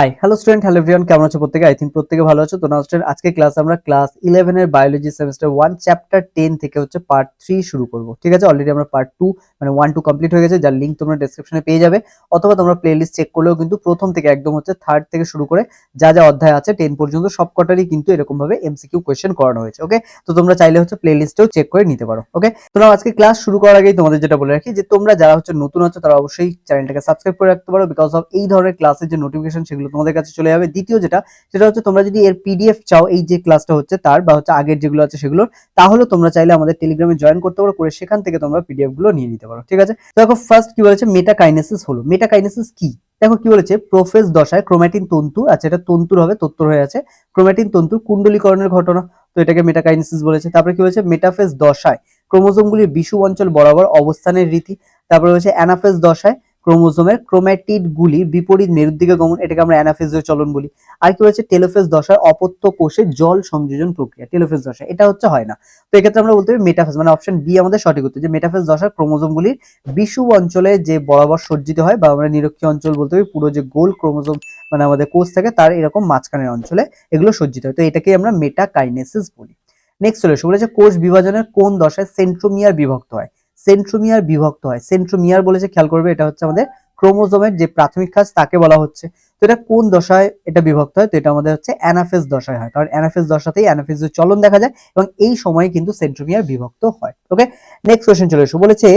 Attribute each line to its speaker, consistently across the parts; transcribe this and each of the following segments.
Speaker 1: Hi hello student hello everyone কেমন আছো প্রত্যেকে? আই থিঙ্ক প্রত্যেকে ভালো আছো। তো না স্টুডেন্ট আজকে ক্লাস আমরা ক্লাস ইলেভেন এর biology semester one chapter ten থেকে হচ্ছে পার্ট থ্রি শুরু করব। ঠিক আছে? অলরেডি আমরা পার্ট টু মানে ওয়ান টু কমপ্লিট হয়ে গেছে, যার লিঙ্ক তোমরা ডেসক্রিপশনে পেয়ে যাবে। অথবা তোমরা প্লেলিস্ট চেক করলেও কিন্তু প্রথম থেকে একদম হচ্ছে থার্ড থেকে শুরু করে যা যা অধ্যায় আছে টেন পর্যন্ত সব কটারই কিন্তু এরকম ভাবে এমসিকিউ কোয়েশ্চেন করানো হয়েছে ওকে তো তোমরা চাইলে হচ্ছে প্লেলিস্টেও চেক করে নিতে পারো ওকে তোমরা আজকে ক্লাস শুরু করার আগেই তোমাদের যেটা বলে রাখি যে তোমরা যারা হচ্ছে নতুন আছো, তারা অবশ্যই চ্যানেলটাকে সাবস্ক্রাইব করে রাখতে পারো। বিকজ অফ এই ধরনের ক্লাসের যে নোটিফিকেশন সেগুলো তোমাদের কাছে চলে যাবে। দ্বিতীয় যেটা, সেটা হচ্ছে তোমরা যদি এর পিডিএফ চাও, এই যে ক্লাসটা হচ্ছে তার বা হচ্ছে আগের যেগুলো আছে সেগুলোর, তাহলে তোমরা চাইলে আমাদের টেলিগ্রামে জয়েন করতে পারো, করে সেখান থেকে তোমরা পিডিএফগুলো নিয়ে নিতে পারো, ঠিক আছে? দেখো ফার্স্ট কি বলেছে? মেটাকাইনেসিস হলো। মেটাকাইনেসিস কি? দেখো কি বলেছে? প্রোফেজ দশায় ক্রোম্যাটিন তন্তু আচ্ছা এটা তন্তুর হবে, তত্তর হয়ে আছে। ক্রোম্যাটিন তন্তুর কুণ্ডলীকরণের ঘটনা, তো এটাকে মেটাকাইনেসিস বলেছে। তারপরে কি বলেছে? মেটাফেজ দশায়, ক্রোমোজোমগুলির বিষুব অঞ্চল বরাবর অবস্থানের রীতি। তারপরে হচ্ছে অ্যানাফেজ দশায় ক্রোমোজোমের ক্রোম্যাটিড গুলি বিপরীত মেরুর দিকে গমন, এটাকে আমরা অ্যানাফেজীয় চলন বলি। আর কি হচ্ছে টেলোফেজ দশায় অপত্য কোষে জল সংযোজন প্রক্রিয়া, টেলোফেজ দশা এটা হচ্ছে হয় না। তো এক্ষেত্রে আমরা বলতে পারি মেটাফেজ মানে অপশন বি আমাদের সঠিক উত্তর, যে মেটাফেজ দশার ক্রোমোজোমগুলির বিষুব অঞ্চলে যে বরাবর সজ্জিত হয় বা আমরা নিরক্ষীয় অঞ্চল বলতে পারি, পুরো যে গোল ক্রোমোজোম মানে আমাদের কোষ থাকে, তার এরকম মাঝখানের অঞ্চলে এগুলো সজ্জিত হয়। তো এটাকেই আমরা মেটাকাইনেসিস বলি। নেক্সট চলে এসে, বলেছে কোষ বিভাজনের কোন দশায় সেন্ট্রোমিয়ার বিভক্ত হয়? সেন্ট্রোমিয়ার বিভক্ত হয়। সেন্ট্রোমিয়ার বলেছে খেয়াল করবে, এটা হচ্ছে আমাদের ক্রোমোজোমের যে প্রাথমিক কাজ, তাকে বলা হচ্ছে। তো এটা কোন দশায় এটা বিভক্ত হয়? তো এটা আমাদের হচ্ছে অ্যানাফেজ দশায় হয়। কারণ অ্যানাফেজ দশাতেই অ্যানাফেজের চলন দেখা যায় এবং এই সময়ে কিন্তু সেন্ট্রোমিয়ার বিভক্ত হয়। ওকে? নেক্সট কোয়েশ্চেন চলে এসো। বলেছে,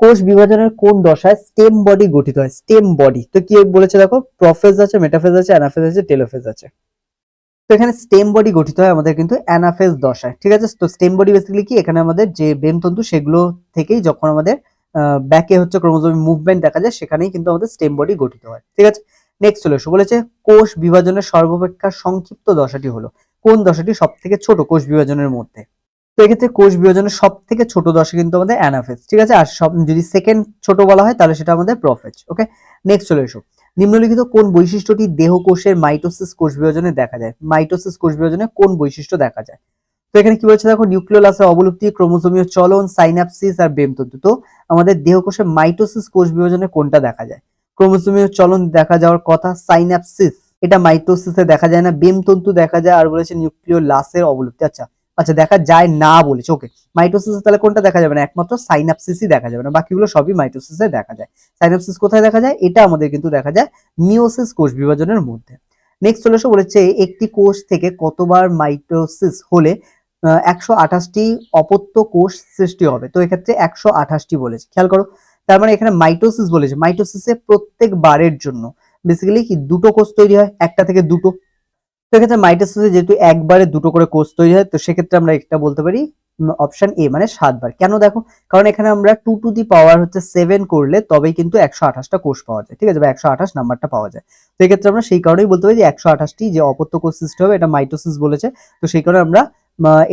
Speaker 1: কোষ বিভাজনের কোন দশায় স্টেম বডি গঠিত হয়? Stem body. তো কি বলেছে দেখো? প্রফেজ আছে, মেটাফেজ আছে, অ্যানাফেজ আছে, টেলোফেজ আছে। তো এখানে স্টেম বডি গঠিত হয় আমাদের কিন্তু অ্যানাফেজ দশায়, ঠিক আছে? তো স্টেম বডি বেসিক্যালি কি? এখানে আমাদের যে বেমতন্তু সেগুলো থেকেই যখন আমাদের ব্যাকে হচ্ছে ক্রোমোজোমিক মুভমেন্ট দেখা যায়, সেখানেই কিন্তু আমাদের স্টেম বডি গঠিত হয়, ঠিক আছে? নেক্সট চলে এসো বলেছে কোষ বিভাজনের সর্বাপেক্ষা সংক্ষিপ্ত দশাটি হলো। কোন দশাটি সব থেকে ছোট কোষ বিভাজনের মধ্যে? তো এক্ষেত্রে কোষ বিভাজনের সব থেকে ছোট দশা কিন্তু আমাদের অ্যানাফেজ, ঠিক আছে? আর সব যদি সেকেন্ড ছোট বলা হয় তাহলে সেটা আমাদের প্রফেজ ওকে নেক্সট চলে এসো নিম্নলিখিত কোন বৈশিষ্ট্যটি দেহ কোষের মাইটোসিস কোষ বিভাজনে দেখা যায়? মাইটোসিস কোষ বিভাজনে কোন বৈশিষ্ট্য দেখা যায়? তো এখানে কি বলছে দেখো নিউক্লিওলাসের অবলুপ্তি, ক্রোমোজোমীয় চলন সাইনাপসিস আর বেমতন্তু। তো আমাদের দেহ কোষের মাইটোসিস কোষ বিভাজনে কোনটা দেখা যায়? ক্রোমোজোমীয় চলন দেখা যাওয়ার কথা সাইনাপসিস এটা মাইটোসিসে দেখা যায় না, বেমতন্তু দেখা যায়, আর বলেছে নিউক্লিওলাসের অবলুপ্তি। আচ্ছা আচ্ছা দেখা যায় না বলেছে। ওকে মাইটোসিসে তাহলে কোনটা দেখা যাবে না? একমাত্র সাইনাপসিসই দেখা যাবে না। বাকিগুলো সবই মাইটোসিসে দেখা যায়। সাইনাপসিস কোথায় দেখা যায়? এটা আমাদের কিন্তু দেখা যায় মিওসিস কোষ বিভাজনের মধ্যে। নেক্সট চলে এসে, বলেছে একটি কোষ থেকে কতবার মাইটোসিস হলে একশো আঠাশটি অপত্য কোষ সৃষ্টি হবে? তো এক্ষেত্রে একশো আঠাশটি বলেছে। খেয়াল করো, তার মানে এখানে মাইটোসিস বলেছে। মাইটোসিসে প্রত্যেক বারের জন্য। বেসিক্যালি কি দুটো কোষ তৈরি হয়? একটা থেকে দুটো। এক্ষেত্রে মাইটোসিসে যেহেতু একবারে দুটো করে কোষ তৈরি হয়, তো সেক্ষেত্রে আমরা একটা বলতে পারি অপশন এ মানে সাতবার। কেন দেখো? কারণ এখানে আমরা টু টু দি পাওয়ার হচ্ছে সেভেন করলে তবেই কিন্তু একশো আঠাশটা কোষ পাওয়া যায়, ঠিক আছে? বা একশো আঠাশ নাম্বারটা পাওয়া যায়। তো এক্ষেত্রে আমরা সেই কারণেই বলতে পারি যে একশো আঠাশটি যে অপত্য কোষ সৃষ্টি হবে, এটা মাইটোসিস বলেছে। তো সেই কারণে আমরা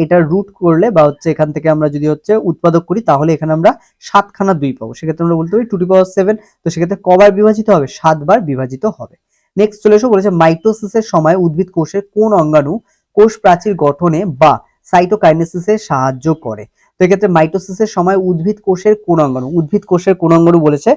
Speaker 1: এটা রুট করলে বা হচ্ছে এখান থেকে আমরা যদি হচ্ছে উৎপাদক করি, তাহলে এখানে আমরা সাতখানা দুই পাবো। সেক্ষেত্রে আমরা বলতে পারি টু টু পাওয়ার সেভেন তো সেক্ষেত্রে কবার বিভাজিত হবে? সাতবার বিভাজিত হবে। নেক্সট চলে এসো বলেছে মাইটোসিসের সময় উদ্ভিদ কোষের কোন অঙ্গাণু কোষ প্রাচীর গঠনে বা সাইটোকাইনেসিসে সাহায্য করে? তো এক্ষেত্রে মাইটোসিসের সময় উদ্ভিদ কোষের কোন অঙ্গাণু? উদ্ভিদ কোষের কোন অঙ্গাণু বলেছে,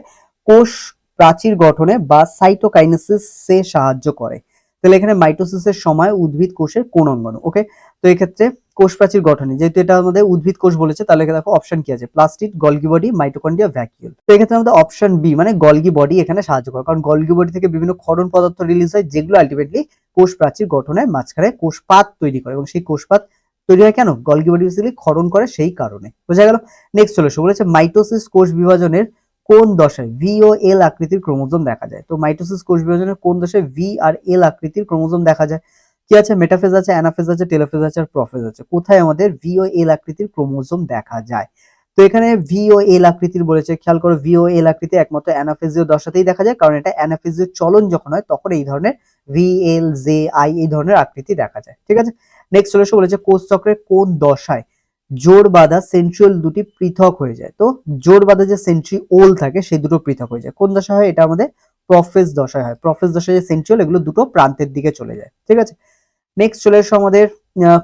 Speaker 1: কোষ প্রাচীর গঠনে বা সাইটোকাইনেসিসে সাহায্য করে। তাহলে এখানে মাইটোসিসের সময় উদ্ভিদ কোষের কোন অঙ্গাণু? ওকে তো এক্ষেত্রে কোষ প্রাচীর গঠনে। যেহেতু এটা আমাদের উদ্ভিদ কোষ বলেছে, তাহলে দেখো অপশন কি আছে? Plastid Golgi body mitochondria vacuole তো এক্ষেত্রে আমাদের অপশন বি মানে গলগি বডি এখানে সাহায্য করে। কারণ গলগি বডি থেকে বিভিন্ন ক্ষরণ পদার্থ রিলিজ হয়, যেগুলো আলটিমেটলি কোষ প্রাচীর গঠনের মাঝখানে কোষপাত তৈরি করে। এবং সেই কোষপাত তৈরি হয় কেন? গলগি বডি বেসিক্যালি ক্ষরণ করে সেই কারণে। বোঝা গেল? নেক্সট চলে এসে। বলেছে মাইটোসিস কোষ বিভাজনের কোন দশায়? ভি ও এল আকৃতির ক্রোমোজোম দেখা যায়। তো মাইটোসিস কোষ বিভাজনের কোন দশায়? ভি আর এল আকৃতির ক্রোমোজোম দেখা যায়। কি আছে? মেটাফেজ আছে, অ্যানাফেজ আছে, টেলোফেজ আছে আর প্রফেজ আছে। কোথায় আমাদের ভি ও এল আকৃতির ক্রোমোজোম দেখা যায়? তো এখানে ভি ও এল আকৃতির বলেছে, খেয়াল করো ভি ও এল আকৃতি একমাত্র অ্যানাফেজিও দশাতেই দেখা যায়, কারণ এটা অ্যানাফেজীয় চলন যখন হয়, তখন এই ধরনের ভি এল জে আই এই ধরনের আকৃতি দেখা যায়। ঠিক আছে? নেক্সট চলে এসে, বলেছে কোষ চক্রের কোন দশায় জোর বাঁধা সেন্ট্রিওল দুটি পৃথক হয়ে যায়? তো জোর বাঁধা যে সেন্ট্রি ওল থাকে, সেই দুটো পৃথক হয়ে যায়। কোন দশা হয়? এটা আমাদের প্রফেস দশায় হয়। প্রফেস দশায় যে সেন্ট্রিওল এগুলো দুটো প্রান্তের দিকে চলে যায়। ঠিক আছে? নেক্সট চলে এসো আমাদের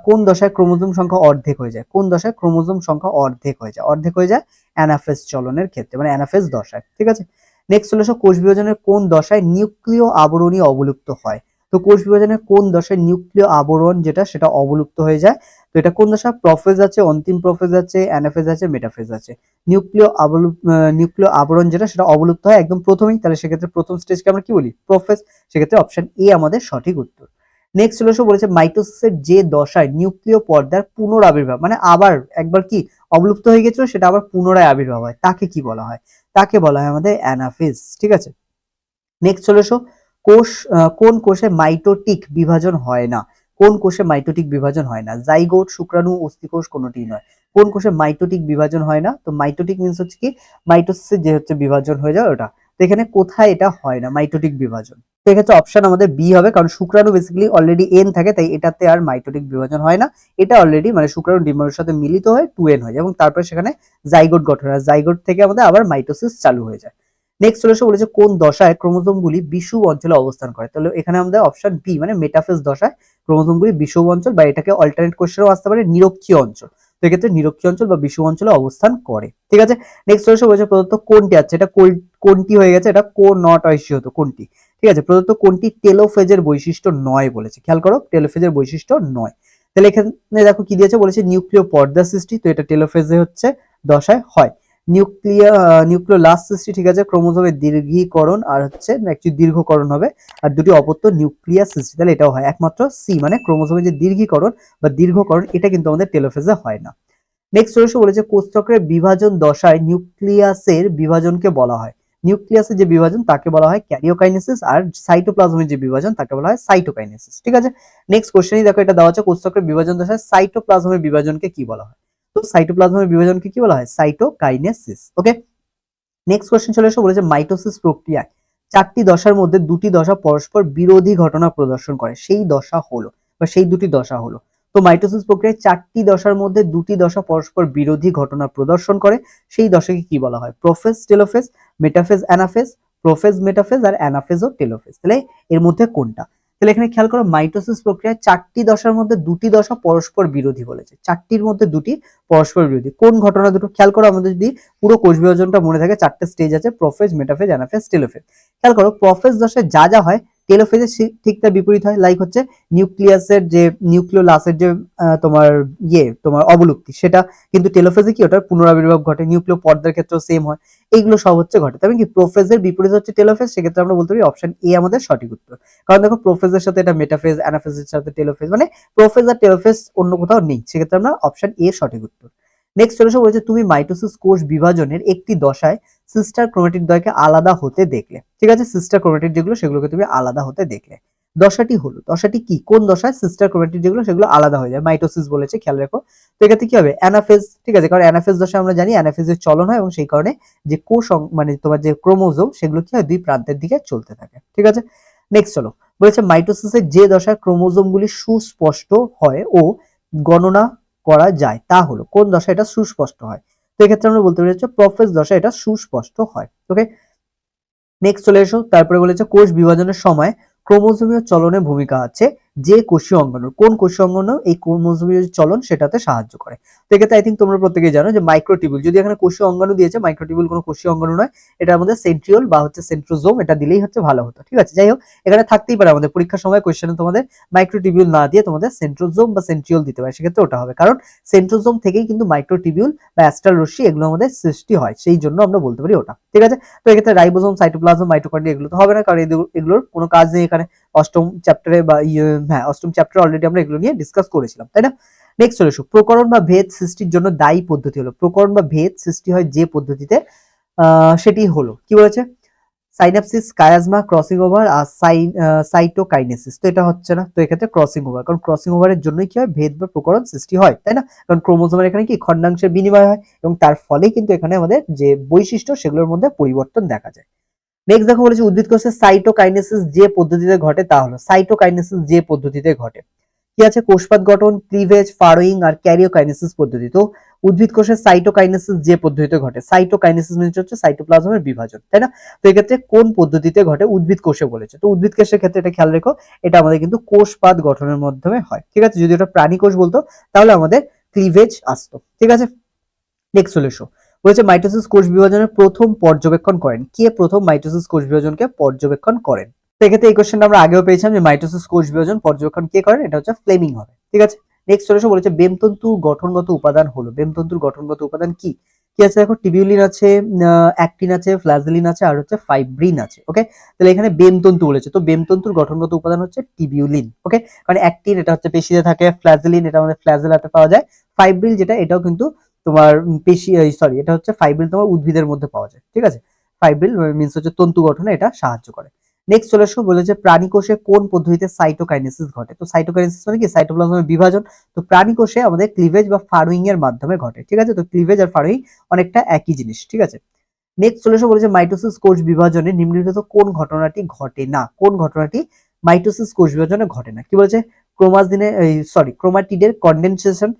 Speaker 1: কোন দশায় ক্রোমোজোম সংখ্যা অর্ধেক হয়ে যায়? কোন দশায় ক্রোমোজোম সংখ্যা অর্ধেক হয়ে যায়? অর্ধেক হয়ে যায় অ্যানাফেস চলনের ক্ষেত্রে মানে অ্যানাফেস দশায়, ঠিক আছে? নেক্সট চলে আসো কোষ বিভাজনের কোন দশায় নিউক্লিয় আবরণী অবলুপ্ত হয়? তো কোষ বিভাজনের কোন দশায় নিউক্লিয় আবরণ যেটা, সেটা অবলুপ্ত হয়ে যায়। তো এটা কোন দশা প্রফেজ আছে, অন্তিম প্রফেজ আছে, অ্যানাফেজ আছে, মেটাফেজ আছে। নিউক্লিয় আবলুপ নিউক্লিয় আবরণ যেটা, সেটা অবলুপ্ত হয় একদম প্রথমেই। তাহলে সেক্ষেত্রে প্রথম স্টেজকে আমরা কি বলি? প্রফেজ, সেক্ষেত্রে অপশন এ আমাদের সঠিক উত্তর। নেক্সট চলে এসে বলেছে মাইটোসিসের যে দশায় নিউক্লিয় পর্দার পুনরাবির্ভাব মানে আবার একবার কি অবলুপ্ত হয়ে গেছিল, সেটা আবার পুনরায় আবির্ভাব হয়। তাকে কি বলা হয়? তাকে বলা হয় আমাদের অ্যানাফেজ ঠিক আছে? নেক্সট চলে এসো কোষ কোন কোষে মাইটোটিক বিভাজন হয় না? কোন কোষে মাইটোটিক বিভাজন হয় না? জাইগোট শুক্রাণু, অস্থিকোষ কোনোটি নয়। কোন কোষে মাইটোটিক বিভাজন হয় না? তো মাইটোটিক মিন্স হচ্ছে কি মাইটোসিসের যে হচ্ছে বিভাজন হয়ে যায় ওটা। তো এখানে কোথায় এটা হয় না মাইটোটিক বিভাজন? এক্ষেত্রে অপশন আমাদের বি হবে, কারণ শুক্রাণু বেসিক্যালি অলরেডি এন থাকে, তাই এটাতে আর মাইটোটিক বিভাজন হয় না। এটা অলরেডি মানে শুক্রাণু ডিম্বাণুর সাথে মিলিত হয়ে টু এন হয়ে, এবং তারপরে সেখানে জাইগোট গঠন হয় জাইগোট থেকে আমাদের আবার মাইটোসিস চালু হয়ে যায়। নেক্সট চলে এসে বলেছে কোন দশায় ক্রোমোজোমগুলি বিষুব অঞ্চলে অবস্থান করে। তাহলে এখানে আমাদের অপশন বি মানে মেটাফেজ দশায় ক্রোমোজোমগুলি বিষুব অঞ্চল বা এটাকে অল্টারনেট কোশ্চেনও আসতে পারে, নিরক্ষীয় অঞ্চল। তো এক্ষেত্রে নিরক্ষীয় অঞ্চল বা বিষুব অঞ্চলে অবস্থান করে। ঠিক আছে? নেক্সট চলে এসে বলেছে প্রদত্ত কোনটি আছে? এটা কোনটি হয়ে গেছে? এটা কো নট ঐশী হতো কোনটি? ঠিক আছে? প্রদত্ত কোনটি টেলোফেজের বৈশিষ্ট্য নয় বলেছে। খেয়াল করো, টেলোফেজের বৈশিষ্ট্য নয়। তাহলে এখানে দেখো কি দিয়েছে? বলেছে নিউক্লিয় পর্দা সৃষ্টি, তো এটা টেলোফেজে হচ্ছে দশায় হয়। নিউক্লিয়া লাস্ট সৃষ্টি, ঠিক আছে? ক্রোমোজোমের দীর্ঘীকরণ আর হচ্ছে দীর্ঘকরণ হবে। আর দুটি অপত্য নিউক্লিয়াস সৃষ্টি, তাহলে এটাও হয়। একমাত্র সি মানে ক্রোমোজোমের যে দীর্ঘীকরণ বা দীর্ঘকরণ, এটা কিন্তু আমাদের টেলোফেজে হয় না। নেক্সট এসে বলেছে কোষচক্রের বিভাজন দশায় নিউক্লিয়াসের বিভাজনকে বলা হয়। নিউক্লিয়াসের যে বিভাজন, তাকে বলা হয় ক্যারিওকাইনেসিস, আর সাইটোপ্লাজমের যে বিভাজন, তাকে বলা হয় সাইটোকাইনেসিস, ঠিক আছে? নেক্সট কোশ্চেনই দেখো, এটা দেওয়া আছে কোষচক্রের বিভাজন দশায় সাইটোপ্লাজমের বিভাজনকে কি বলা হয়? তো সাইটোপ্লাজমের বিভাজনকে কি বলা হয়? সাইটোকাইনেসিস, ওকে? নেক্সট কোশ্চেন চলে এসে বলেছে, মাইটোসিস প্রক্রিয়ায় চারটি দশার মধ্যে দুটি দশা পরস্পর বিরোধী ঘটনা প্রদর্শন করে। সেই দশা হলো, বা সেই দুটি দশা হলো। তো মাইটোসিস প্রক্রিয়ায় চারটি দশার মধ্যে দুটি দশা পরস্পর বিরোধী ঘটনা প্রদর্শন করে। সেই দশাকে কি বলা হয়? Prophase, telophase, metaphase, anaphase, prophase, metaphase আর অ্যানাফেজ ও টেলোফেজ। তাহলে এর মধ্যে কোনটা? তাহলে এখানে খেয়াল করো, মাইটোসিস প্রক্রিয়ায় চারটি দশার মধ্যে দুটি দশা পরস্পর বিরোধী বলেছে। চারটির মধ্যে দুটি পরস্পর বিরোধী। কোন ঘটনা দুটো? খেয়াল করো, আমাদের যদি পুরো কোষ বিভাজনটা মনে থাকে, চারটে স্টেজ আছে, প্রোফেজ, মেটাফেজ, অ্যানাফেজ, টেলোফেজ। খেয়াল করো, প্রোফেজ দশায় যা যা হয় টেলোফেজের ঠিক তার বিপরীত হয় লাইক হচ্ছে নিউক্লিয়াসের যে নিউক্লিওলাসের যে তোমার ইয়ে তোমার অবলুপ্তি, সেটা কিন্তু টেলোফেজে কি, ওটার পুনরাবির্ভাব ঘটে নিউক্লিয় পর্দার ক্ষেত্রেও সেম হয়, এইগুলো সব হচ্ছে ঘটে। তবে কি প্রোফেজের বিপরীত হচ্ছে টেলোফেজ সেক্ষেত্রে আমরা বলতে পারি অপশন এ আমাদের সঠিক উত্তর। কারণ দেখো প্রোফেজের সাথে এটা মেটাফেজ অ্যানাফেজের সাথে টেলোফেজ মানে প্রোফেজ আর টেলোফেজ অন্য কোথাও নেই, সেক্ষেত্রে আমরা অপশন এ সঠিক উত্তর। নেক্সট এসে বলেছে, তুমি মাইটোসিস কোষ বিভাজনের একটি দশায় সিস্টার ক্রোমেটিড দ্বয়কে আলাদা হতে দেখলে। ঠিক আছে সিস্টার ক্রোমেটিড যেগুলো, সেগুলোকে তুমি আলাদা হতে দেখলে। দশাটি হলো, দশাটি কি? কোন দশায় সিস্টার ক্রোমেটিড যেগুলো, সেগুলো আলাদা হয়ে যায়? মাইটোসিস বলেছে, খেয়াল রেখো। তো এক্ষেত্রে কি হবে? অ্যানাফেজ ঠিক আছে, কারণ অ্যানাফেজ দশা আমরা জানি অ্যানাফেজের চলন হয় এবং সেই কারণে যে কোষ মানে তোমার যে ক্রোমোজোম, সেগুলো কি হয়? দুই প্রান্তের দিকে চলতে থাকে। ঠিক আছে? নেক্সট চলো, বলেছে মাইটোসিসের যে দশায় ক্রোমোজোমগুলি সুস্পষ্ট হয় ও গণনা করা যায়, তা হলো, কোন দশা এটা সুস্পষ্ট হয়? তো এক্ষেত্রে আমরা বলতে পারি হচ্ছে প্রফেস দশা এটা সুস্পষ্ট হয় ওকে নেক্সট চলে এসো, তারপরে বলেছে কোষ বিভাজনের সময় ক্রোমোজোমীয় চলনে ভূমিকা আছে। যে কোষীয় অঙ্গাণু, কোন কোষীয় অঙ্গাণু এই ক্রোমোজোমীয় চলন সেটাতে সাহায্য করে। তো এক্ষেত্রে আই থিঙ্ক তোমরা প্রত্যেকেই জানো যে মাইক্রোটিবিউল যদি এখানে কোষীয় অঙ্গাণু দিয়েছে মাইক্রোটিবিউল কোনো কোষীয় অঙ্গাণু নয়, এটা আমাদের সেন্ট্রিওল বা হচ্ছে সেন্ট্রোজোম এটা দিলেই হচ্ছে ভালো হতো, ঠিক আছে? যাই হোক, এখানে থাকতেই পারে আমাদের পরীক্ষার সময় কোয়েশ্চেনে তোমাদের মাইক্রোটিবিউল না দিয়ে তোমাদের সেন্ট্রোজোম বা সেন্ট্রিওল দিতে পারে, সেক্ষেত্রে ওটা হবে। কারণ সেন্ট্রোজোম থেকেই কিন্তু মাইক্রোটিবিউল বা অ্যাস্ট্রাল রশ্মি এগুলো আমাদের সৃষ্টি হয়, সেই জন্য আমরা বলতে পারি ওটা, ঠিক আছে? তো এক্ষেত্রে রাইবোজোম সাইটোপ্লাজম মাইটোকন্ড্রিয়া এগুলো তো হবে না, কারণ এগুলো- এগুলোর কোনো কাজ নেই এখানে। অষ্টম চ্যাপ্টারে বা ইয়ে- হ্যাঁ অষ্টম চ্যাপ্টারে অলরেডি আমরা এগুলো নিয়ে ডিসকাস করেছিলাম, তাই না? নেক্সট চলে এসো প্রকরণ বা ভেদ সৃষ্টির জন্য দায়ী পদ্ধতি হলো। প্রকরণ বা ভেদ সৃষ্টি হয় যে পদ্ধতিতে সেটি হলো, কি বলেছে? সাইনাপসিস কায়াজমা ক্রসিং ওভার আর সাইটোকাইনেসিস তো এটা হচ্ছে না, তো এক্ষেত্রে ক্রসিং ওভার কারণ ক্রসিং ওভারের জন্যই কি হয়? ভেদ বা প্রকরণ সৃষ্টি হয়, তাই না? কারণ ক্রোমোজোমের এখানে কি? খণ্ডাংশের বিনিময় হয় এবং তার ফলে কিন্তু এখানে আমাদের যে বৈশিষ্ট্য, সেগুলোর মধ্যে পরিবর্তন দেখা যায়। নেক্সট দেখো বলেছে উদ্ভিদ কোষের সাইটোকাইনেসিস যে পদ্ধতিতে ঘটে তা হলো সাইটোকাইনেসিস যে পদ্ধতিতে ঘটে। কি আছে? কোষপাত গঠন ক্লিভেজ ফারোইং আর ক্যারিওকাইনেসিস পদ্ধতি। তো উদ্ভিদ কোষের সাইটোকাইনেসিস যে পদ্ধতিতে ঘটে। সাইটোকাইনেসিস মানে হচ্ছে সাইটোপ্লাজমের বিভাজন, তাই না? তো এক্ষেত্রে কোন পদ্ধতিতে ঘটে? উদ্ভিদ কোষে বলেছে। তো উদ্ভিদ কোষের ক্ষেত্রে এটা খেয়াল রেখো, এটা আমাদের কিন্তু কোষপাত গঠনের মাধ্যমে হয়। ঠিক আছে? যদি ওটা প্রাণী কোষ বলতো, তাহলে আমাদের ক্লিভেজ আসতো। ঠিক আছে? নেক্সট চলে বলেছে মাইটোসিস কোষ বিভাজনের প্রথম পর্যবেক্ষণ করেন। কে প্রথম মাইটোসিস কোষ বিভাজনকে পর্যবেক্ষণ করেন? সেক্ষেত্রে এই কোশ্চেনটা আমরা আগেও পেয়েছিলাম যে মাইটোসিস কোষ বিভাজন পর্যবেক্ষণ কে করেন? এটা হচ্ছে ফ্লেমিং হবে। ঠিক আছে? নেক্সট চলে বলেছে বেমতন্তু গঠনগত উপাদান হলো। বেমতন্তুর গঠনগত উপাদান কি? কি আছে দেখো? টিবিউলিন আছে অ্যাক্টিন আছে ফ্লাজলিন আছে, আর হচ্ছে ফাইব্রিন আছে ওকে তাহলে এখানে বেমতন্তু বলেছে। তো বেমতন্তুর গঠনগত উপাদান হচ্ছে টিবিউলিন ওকে কারণ অ্যাক্টিন এটা হচ্ছে পেশিতে থাকে ফ্লাজলিন এটা আমাদের ফ্লাজেলাতে পাওয়া যায় ফাইব্রিল যেটা এটাও কিন্তু তোমার পেশি সরি এটা হচ্ছে ফাইব্রিল তোমার উদ্ভিদের মধ্যে পাওয়া যায়, ঠিক আছে? ফাইব্রিল মিনস হচ্ছে তন্তু গঠনে এটা সাহায্য করে। নেক্সট চলে আসো বলেছে প্রাণী কোষে কোন পদ্ধতিতে সাইটোকাইনেসিস ঘটে? তো সাইটোকাইনেসিস মানে কি? সাইটোপ্লাজমের বিভাজন। তো প্রাণী কোষে আমাদের ক্লিভেজ বা ফারোইং এর মাধ্যমে ঘটে, ঠিক আছে? তো ক্লিভেজ আর ফারোইং অনেকটা একই জিনিস, ঠিক আছে? নেক্সট চলে এসো বলেছে মাইটোসিস কোষ বিভাজনে নিম্নলিখিত কোন ঘটনাটি ঘটে না? কোন ঘটনাটি মাইটোসিস কোষ বিভাজনে ঘটে না? কি বলেছে? ক্রোমাসদিনে সরি ক্রোমাটিডের কন্ডেনসেশন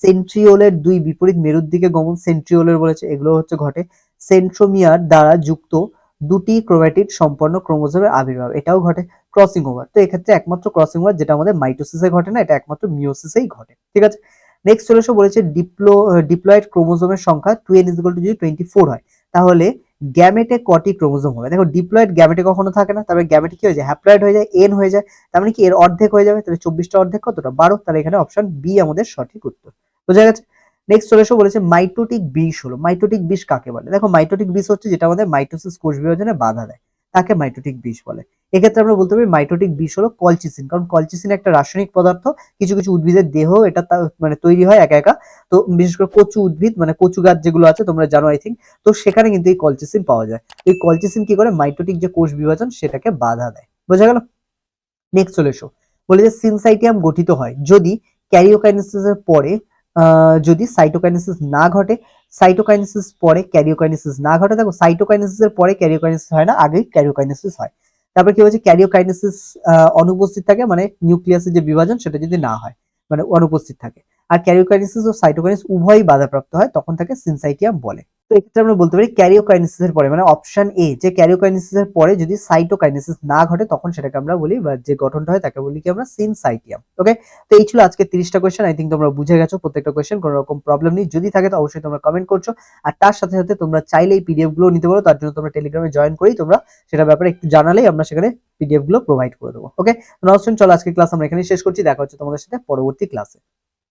Speaker 1: সেন্ট্রিওলের দুই বিপরীত মেরুর দিকে গমন, সেন্ট্রিওলের বলেছে এগুলো হচ্ছে ঘটে। সেন্ট্রোমিয়ার দ্বারা যুক্ত দুটি ক্রোম্যাটিড সম্পন্ন ক্রোমোজোমের আবির্ভাব, এটাও ঘটে ক্রসিং ওভার তো এক্ষেত্রে একমাত্র ক্রসিং ওভার যেটা আমাদের মাইটোসিসে ঘটে না, এটা একমাত্র মিওসিসেই ঘটে, ঠিক আছে? নেক্সট চলে এসে বলেছে ডিপ্লো ডিপ্লয়েড ক্রোমোজোমের সংখ্যা টু এন ইজিক্যাল টু যদি টোয়েন্টি ফোর হয়, তাহলে গ্যামেটে কটি ক্রোমোজোম হবে। দেখো ডিপ্লয়েড গ্যামেটে কখনো থাকে না তবে গ্যামেটে কি হয়ে যায়? হ্যাপ্লয়েড হয়ে যায় এন হয়ে যায়, তার মানে কি এর অর্ধেক হয়ে যাবে? তাহলে চব্বিশটা অর্ধেক কতটা? বারো। তাহলে এখানে অপশন বি আমাদের সঠিক উত্তর। বোঝা গেছে? নেক্সট চলে এসে, বলেছে মাইটোটিক বিষ হলো। মাইটোটিক বিষ কাকে বলে? দেখো মাইটোটিক বিষ হচ্ছে যেটা আমাদের মাইটোসিস কোষ বিভাজনে বাধা দেয়। তাকে মাইটোটিক বিষ বলে। এক্ষেত্রে আমরা বলতে পারি মাইটোটিক বিষ হলো কলচিসিন। কারণ কলচিসিন একটা রাসায়নিক পদার্থ, কিছু কিছু উদ্ভিদের দেহ এটা মানে তৈরি হয় একা একা। তো বিশেষ করে কচু উদ্ভিদ মানে কচু গাছ যেগুলো আছে, তোমরা জানো আই থিঙ্ক তো সেখানে কিন্তু এই কলচিসিন পাওয়া যায়। এই কলচিসিন কি করে? মাইটোটিক যে কোষ বিভাজন, সেটাকে বাধা দেয়। বোঝা গেল? নেক্সট চলে এসো বলে যে সিনসাইটিয়াম গঠিত হয়। যদি ক্যারিওকাইনেসিসের পরে যদি সাইটোকাইনেসিস না ঘটে সাইটোকাইনেসিস পরে ক্যারিওকাইনেসিস না ঘটে, দেখো সাইটোকাইনেসিসের পরে ক্যারিওকাইনেসিস হয় না, আগেই ক্যারিওকাইনেসিস হয়। তারপর কি হচ্ছে ক্যারিওকাইনেসিস অনুপস্থিত থাকে মানে নিউক্লিয়াসের যে বিভাজন সেটা যদি না হয় মানে অনুপস্থিত থাকে। আর ক্যারিওকাইনেসিস ও সাইটোকাইনেসিস উভয়ই বাধাপ্রাপ্ত হয়, তখন তাকে সিনসাইটিয়াম বলে। তো এক্ষেত্রে আমরা বলতে পারি ক্যারিওকাইনেসিস এর পরে মানে অপশন এ যে ক্যারিওকাইনেসিস এর পরে যদি সাইটোকাইনেসিস না ঘটে, তখন সেটাকে আমরা বলি, বা যে গঠনটা হয়, তাকে বলি কি আমরা সিনসাইটিয়াম ওকে তো এই ছিল আজকে তিরিশটা কোয়েশ্চেন আই থিঙ্ক তোমরা বুঝে গেছো প্রত্যেকটা কোয়েশ্চেন কোনো রকম প্রবলেম নেই। যদি থাকে তো অবশ্যই তোমরা কমেন্ট করছ। আর তার সাথে সাথে তোমরা চাইলে এই পিডিএফগুলো নিতে পারো, তার জন্য তোমরা টেলিগ্রামে জয়েন করেই তোমরা সেটা ব্যাপারে একটু জানালেই আমরা সেখানে পিডিএফগুলো প্রোভাইড করে দেবো ওকে নমস্কার চলো আজকে ক্লাস আমরা এখানে শেষ করছি, দেখা হচ্ছে তোমাদের সাথে পরবর্তী ক্লাসে